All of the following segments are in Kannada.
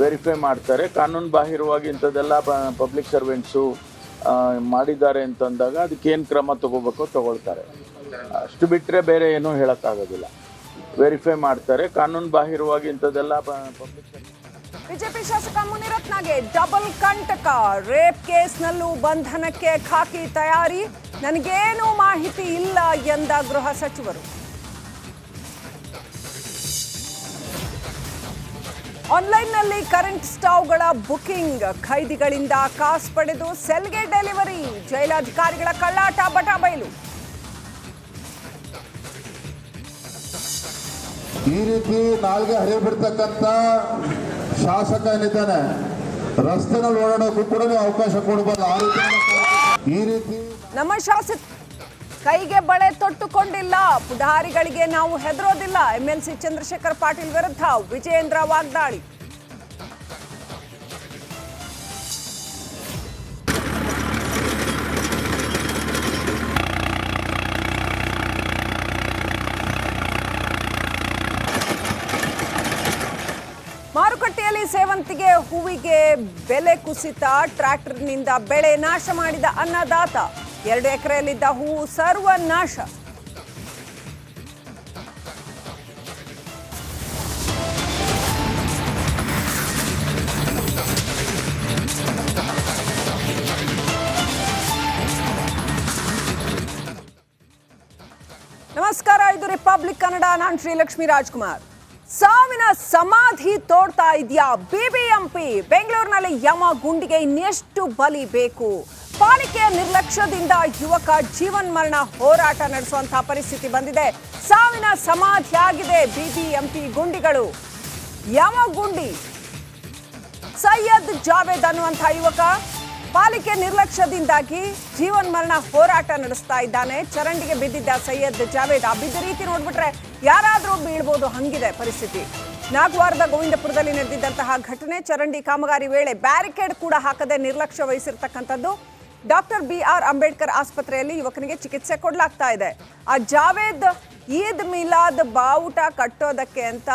ವೆರಿಫೈ ಮಾಡ್ತಾರೆ. ಕಾನೂನು ಬಾಹಿರವಾಗಿ ಇಂಥದ್ದೆಲ್ಲ ಪಬ್ಲಿಕ್ ಸರ್ವೆಂಟ್ಸು ಮಾಡಿದ್ದಾರೆ ಅಂತಂದಾಗ ಅದಕ್ಕೇನು ಕ್ರಮ ತಗೋಬೇಕೋ ತಗೊಳ್ತಾರೆ. ಅಷ್ಟು ಬಿಟ್ಟರೆ ಬೇರೆ ಏನೂ ಹೇಳೋಕ್ಕಾಗೋದಿಲ್ಲ. ವೆರಿಫೈ ಮಾಡ್ತಾರೆ. ಕಾನೂನು ಬಾಹಿರವಾಗಿ ಇಂಥದ್ದೆಲ್ಲ ಪಬ್ಲಿಕ್ ಬಿಜೆಪಿ ಶಾಸಕ ಮುನಿರತ್ನಗೆ ಡಬಲ್ ಕಂಟಕ. ರೇಪ್ ಕೇಸ್ನಲ್ಲೂ ಬಂಧನಕ್ಕೆ ಖಾಕಿ ತಯಾರಿ. ನನಗೇನೂ ಮಾಹಿತಿ ಇಲ್ಲ ಎಂದ ಗೃಹ ಸಚಿವರು. ಆನ್ಲೈನ್ನಲ್ಲಿ ಕರೆಂಟ್ ಸ್ಟಾವ್ಗಳ ಬುಕಿಂಗ್. ಖೈದಿಗಳಿಂದ ಕಾಸು ಪಡೆದು ಸೆಲ್ಗೆ ಡೆಲಿವರಿ. ಜೈಲಾಧಿಕಾರಿಗಳ ಕಳ್ಳಾಟ ಬಟಾ ಬಯಲು ಈ ರೀತಿ ನಾಲ್ಗೆ ಹರಿಬಿಡ್ತಕ್ಕಂಥ ಶಾಸಕ ಏನಿದ್ದಾನೆ ರಸ್ತೆನಲ್ಲಿ ಓಡಾಡೋಕ್ಕೂ ಕೂಡ ಅವಕಾಶ ಕೊಡಬಾರ್ದು ಈ ರೀತಿ ನಮ್ಮ ಶಾಸಕ ಕೈಗೆ ಬಳೆ ತೊಟ್ಟುಕೊಂಡಿಲ್ಲ. ಪುಢಾರಿಗಳಿಗೆ ನಾವು ಹೆದರೋದಿಲ್ಲ. ಎಂಎಲ್ಸಿ ಚಂದ್ರಶೇಖರ್ ಪಾಟೀಲ್ ವಿರುದ್ಧ ವಿಜಯೇಂದ್ರ ವಾಗ್ದಾಳಿ. ಮಾರುಕಟ್ಟೆಯಲ್ಲಿ ಸೇವಂತಿಗೆ ಹೂವಿಗೆ ಬೆಲೆ ಕುಸಿತ. ಟ್ರ್ಯಾಕ್ಟರ್ನಿಂದ ಬೆಳೆ ನಾಶ ಮಾಡಿದ ಅನ್ನದಾತ. ಎರಡು ಎಕರೆಯಲ್ಲಿದ್ದ ಹೂವು ಸರ್ವನಾಶ. ನಮಸ್ಕಾರ, ಇದು ರಿಪಬ್ಲಿಕ್ ಕನ್ನಡ. ನಾನು ಶ್ರೀಲಕ್ಷ್ಮಿ ರಾಜ್ಕುಮಾರ್. ಸಾವಿನ ಸಮಾಧಿ ತೋಡ್ತಾ ಇದೆಯಾ ಬಿಬಿಎಂಪಿ? ಬೆಂಗಳೂರಿನಲ್ಲಿ ಯಮ ಗುಂಡಿಗೆ ಇನ್ನೆಷ್ಟು ಬಲಿ ಬೇಕು? ಪಾಲಿಕೆಯ ನಿರ್ಲಕ್ಷ್ಯದಿಂದ ಯುವಕ ಜೀವನ್ ಮರಣ ಹೋರಾಟ ನಡೆಸುವಂತಹ ಪರಿಸ್ಥಿತಿ ಬಂದಿದೆ. ಸಾವಿನ ಸಮಾಧಿ ಆಗಿದೆ ಬಿಬಿಎಂಪಿ ಗುಂಡಿಗಳು. ಯಾವ ಗುಂಡಿ? ಸೈಯದ್ ಜಾವೇದ್ ಅನ್ನುವಂತಹ ಯುವಕ ಪಾಲಿಕೆ ನಿರ್ಲಕ್ಷ್ಯದಿಂದಾಗಿ ಜೀವನ್ ಮರಣ ಹೋರಾಟ ನಡೆಸ್ತಾ ಇದ್ದಾನೆ. ಚರಂಡಿಗೆ ಬಿದ್ದಿದ್ದ ಸೈಯದ್ ಜಾವೇದ್ ಆ ಬಿದ್ದ ರೀತಿ ನೋಡ್ಬಿಟ್ರೆ ಯಾರಾದರೂ ಬೀಳ್ಬೋದು, ಹಂಗಿದೆ ಪರಿಸ್ಥಿತಿ. ನಾಗವಾರದ ಗೋವಿಂದಪುರದಲ್ಲಿ ನಡೆದಿದ್ದಂತಹ ಘಟನೆ, ಚರಂಡಿ ಕಾಮಗಾರಿ ವೇಳೆ ಬ್ಯಾರಿಕೇಡ್ ಕೂಡ ಹಾಕದೆ ನಿರ್ಲಕ್ಷ್ಯ ವಹಿಸಿರ್ತಕ್ಕಂಥದ್ದು ಡಾಕ್ಟರ್ ಬಿ ಆರ್ ಅಂಬೇಡ್ಕರ್ ಆಸ್ಪತ್ರೆಯಲ್ಲಿ ಯುವಕನಿಗೆ ಚಿಕಿತ್ಸೆ ಕೊಡಲಾಗ್ತಾ ಇದೆ. ಆ ಜಾವೇದ್ ಈದ್ ಮಿಲಾದ್ ಬಾವುಟ ಕಟ್ಟೋದಕ್ಕೆ ಅಂತ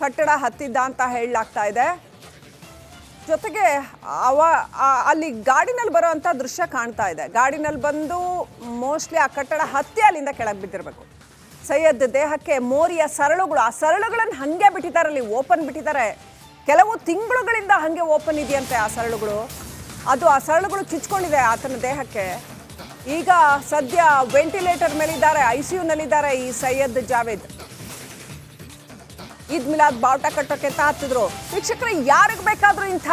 ಕಟ್ಟಡ ಹತ್ತಿದ್ದ ಅಂತ ಹೇಳಲಾಗ್ತಾ ಇದೆ. ಜೊತೆಗೆ ಅವ ಅಲ್ಲಿ ಗಾಡಿನಲ್ಲಿ ಬರೋವಂಥ ದೃಶ್ಯ ಕಾಣ್ತಾ ಇದೆ. ಗಾಡಿನಲ್ಲಿ ಬಂದು ಮೋಸ್ಟ್ಲಿ ಆ ಕಟ್ಟಡ ಹತ್ತಿ ಅಲ್ಲಿಂದ ಕೆಳಗೆ ಬಿದ್ದಿರಬೇಕು. ಸೈಯದ್ ದೇಹಕ್ಕೆ ಮೋರಿಯ ಸರಳುಗಳು, ಆ ಸರಳುಗಳನ್ನು ಹಂಗೆ ಬಿಟ್ಟಿದ್ದಾರೆ, ಅಲ್ಲಿ ಓಪನ್ ಬಿಟ್ಟಿದ್ದಾರೆ. ಕೆಲವು ತಿಂಗಳುಗಳಿಂದ ಹಂಗೆ ಓಪನ್ ಇದೆಯಂತೆ ಆ ಸರಳುಗಳು. ಅದು ಆ ಸರಳುಗಳು ಚುಚ್ಕೊಂಡಿದೆ ಆತನ ದೇಹಕ್ಕೆ. ಈಗ ಸದ್ಯ ವೆಂಟಿಲೇಟರ್ ಮೇಲಿದ್ದಾರೆ ಐ ಸಿ ಯುನಲ್ಲಿದ್ದಾರೆ ಈ ಸೈಯದ್ ಜಾವೇದ್. ಈದ್ ಮಿಲಾದ್ ಬಾವುಟ ಕಟ್ಟೋಕೆ ತಾತಿದ್ರು. ಶಿಕ್ಷಕರು ಯಾರಿಗೆ ಬೇಕಾದ್ರೂ ಇಂಥ